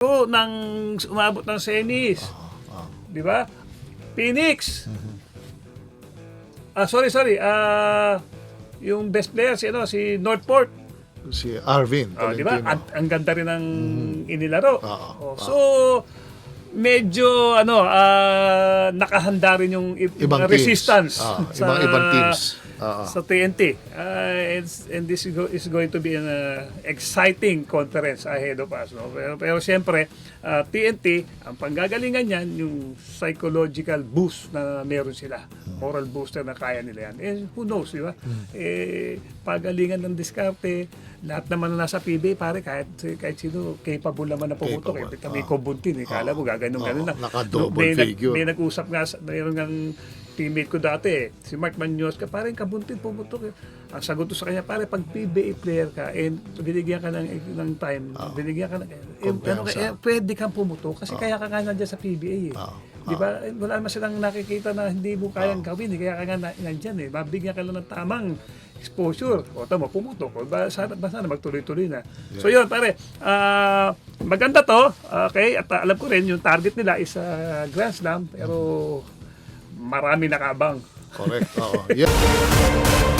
O, ng umabot ng semis. Ah, Di ba? Phoenix. Mhm. Ah, sorry, sorry. Ah, yung best player si ano, si Northport. si Arvin Ah, di ba? Tolentino. Ang, ganda rin ng inilaro. Oo. Oh, so medyo ano ah, nakahanda rin yung Ibang mga teams. resistance Ah, ibang- ibang teams. Ah, ah. sa TNT. Ah, it's- and this is, go- is going to be an uh, exciting conference ahead of us. No? Pero, pero siyempre, ah, TNT, ang panggagalingan niyan, yung psychological boost na meron sila. Moral booster na kaya nila yan. Eh, who knows, di ba? Eh, pagalingan ng diskarte, lahat naman na nasa PBA, pare, kahit, kahit sino, capable naman na pumutok. Capable. Eh, kami Ah. kubuntin, eh. Kala mo, gaganon ganon Oo, na. naka-double may, nag- figure. may nag-usap nga, mayroon ng teammate ko dati, eh, si Mark Munoz, ka parang kabuntin pumutok. Eh. Ang sagot sa kanya, pare, pag PBA player ka, and binigyan ka ng, ng time, binigyan ka ng, eh, ano, Kumpiyansa. eh, pwede kang pumutok kasi kaya ka nga nandiyan sa PBA. Eh. Oo. Di ba? Eh, Wala naman silang nakikita na hindi mo kayang gawin. Eh. Kaya ka nga na, nandyan eh. Mabigyan ka lang ng tamang exposure. O tama, pumutok. O, ba, sana, ba, sana magtuloy-tuloy na. So yun, pare. ah, maganda to. Okay? At ah, alam ko rin, yung target nila is ah, Grand Slam. Pero marami nakabang. Correct. Oo. Yeah.